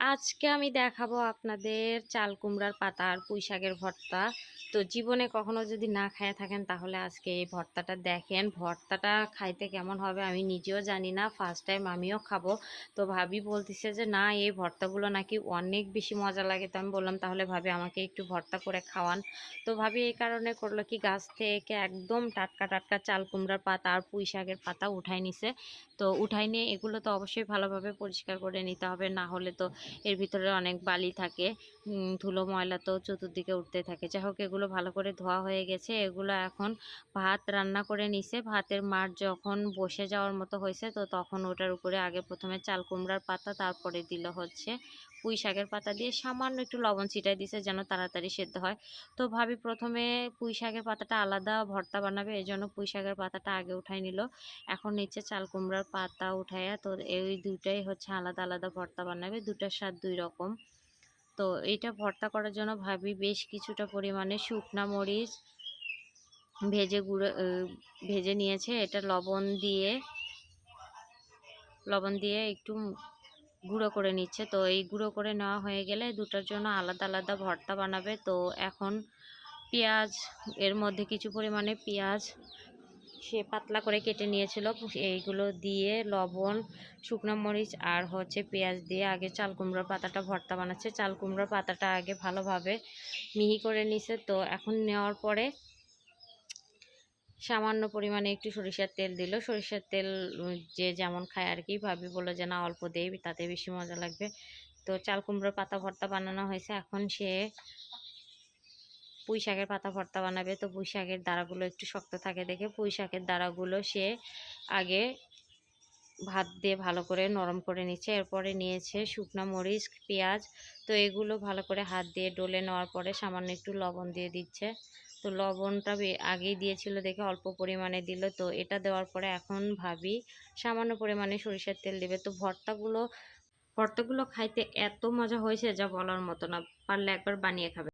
আজকে আমি দেখাবো আপনাদের চাল কুমড়ার পাতা আর পুঁই শাকের ভর্তা। তো জীবনে কখনো যদি না খেয়ে থাকেন, তাহলে আজকে এই ভর্তাটা দেখেন। ভর্তাটা খাইতে কেমন হবে আমি নিজেও জানি না ফার্স্ট টাইম আমিও খাব। তো ভাবি বলতেছে যে, না, এই ভর্তাগুলো নাকি অনেক বেশি মজা লাগে। তো আমি বললাম, তাহলে ভাবি আমাকে একটু ভর্তা করে খাওয়ান। তো ভাবি এই কারণে করল কি, গাছ থেকে একদম টাটকা টাটকা চাল কুমড়ার পাতা আর পুঁই শাকের পাতা উঠাই নিছে। তো উঠাই নিয়ে এগুলো তো অবশ্যই ভালোভাবে পরিষ্কার করে নিতে হবে, না হলে তো এর ভিতরে অনেক বালি থাকে। ধুলো, ময়লা তো চতুর্দিকে উঠতে থাকে। যাই হোক, এগুলো ভালো করে ধোয়া হয়ে গেছে। এগুলো এখন ভাত রান্না করে নিছে। ভাতের মার যখন বসে যাওয়ার মতো হয়েছে, তো তখন ওটার উপরে আগে প্রথমে চাল কুমড়ার পাতা, তারপরে দিল হচ্ছে পুঁই শাকের পাতা দিয়ে সামান্য একটু লবণ ছিটাই দিছে যেন তাড়াতাড়ি সেদ্ধ হয়। তো ভাবি প্রথমে পুঁই শাকের পাতাটা আলাদা ভর্তা বানাবে, এই জন্য পুঁই শাকের পাতাটা আগে উঠাই নিল। এখন নিচে চাল কুমড়ার পাতা উঠাইয়া তো এই দুইটাই হচ্ছে আলাদা আলাদা ভর্তা বানাবে। দুটার স্বাদ দুই রকম। তো এটা ভর্তা করার জন্য ভাবি বেশ কিছুটা পরিমাণে শুকনা মরিচ ভেজে গুঁড়ো ভেজে নিয়েছে। এটা লবণ দিয়ে লবণ দিয়ে একটু গুঁড়ো করে নিচ্ছে। তো এই গুঁড়ো করে নেওয়া হয়ে গেলে দুটার জন্য আলাদা আলাদা ভর্তা বানাবে। তো এখন পেঁয়াজ, এর মধ্যে কিছু পরিমাণে পেঁয়াজ সে পাতলা করে কেটে নিয়েছিল। এইগুলো দিয়ে লবণ, শুকনো মরিচ আর হচ্ছে পেঁয়াজ দিয়ে আগে চাল কুমড়োর পাতাটা ভর্তা বানাচ্ছে। চাল কুমড়োর পাতাটা আগে ভালোভাবে মিহি করে নিছে। তো এখন নেওয়ার পরে সামান্য পরিমাণে একটু সরিষার তেল দিল। সরিষার তেল যে যেমন খায় আর কি, ভাবি বলল যে না, অল্প দেই, তাতে বেশি মজা লাগবে। তো চাল কুমড়োর পাতা ভর্তা বানানো হয়েছে। এখন সে পুঁই শাকের পাতা ভর্তা বানাবে। তো পুঁই শাকের দাঁড়াগুলো একটু শক্ত থাকে দেখে। পুঁই শাকের দাঁড়াগুলো সে আগে ভাত দিয়ে ভালো করে নরম করে নিচ্ছে। এরপরে নিয়েছে শুকনো মরিচ, পেঁয়াজ। তো এগুলো ভালো করে হাত দিয়ে ডলে নেওয়ার পরে সামান্য একটু লবণ দিয়ে দিচ্ছে। তো লবণটা আগেই দিয়েছিল দেখে অল্প পরিমাণে দিল। তো এটা দেওয়ার পরে এখন ভাবি সামান্য পরিমাণে সরিষার তেল দেবে। তো ভর্তাগুলো ভর্তাগুলো খাইতে এত মজা হয়েছে যা বলার মতো না। পারলে একবার বানিয়ে খাবে।